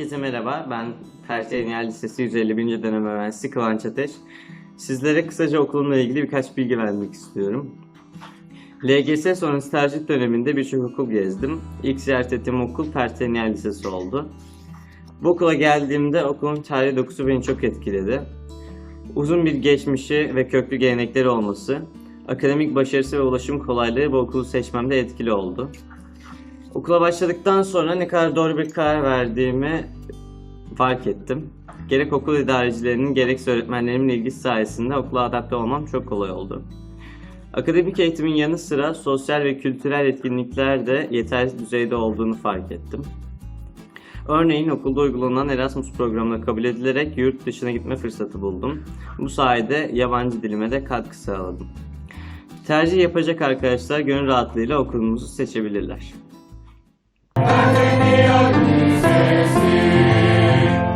Herkese merhaba, ben Perşembe Lisesi 151. dönem öğrencisi Kıvanç Ateş. Sizlere kısaca okulumla ilgili birkaç bilgi vermek istiyorum. LGS sonrası tercih döneminde birçok okul gezdim. İlk ziyaret ettiğim okul Perşembe Lisesi oldu. Bu okula geldiğimde okulun tarih dokusu beni çok etkiledi. Uzun bir geçmişi ve köklü gelenekleri olması, akademik başarısı ve ulaşım kolaylığı bu okulu seçmemde etkili oldu. Okula başladıktan sonra ne kadar doğru bir karar verdiğimi fark ettim. Gerek okul idarecilerinin gerekse öğretmenlerimin ilgisi sayesinde okula adapte olmam çok kolay oldu. Akademik eğitimin yanı sıra sosyal ve kültürel etkinlikler de yeterli düzeyde olduğunu fark ettim. Örneğin okulda uygulanan Erasmus programına kabul edilerek yurt dışına gitme fırsatı buldum. Bu sayede yabancı dilime de katkı sağladım. Tercih yapacak arkadaşlar gönül rahatlığıyla okulumuzu seçebilirler.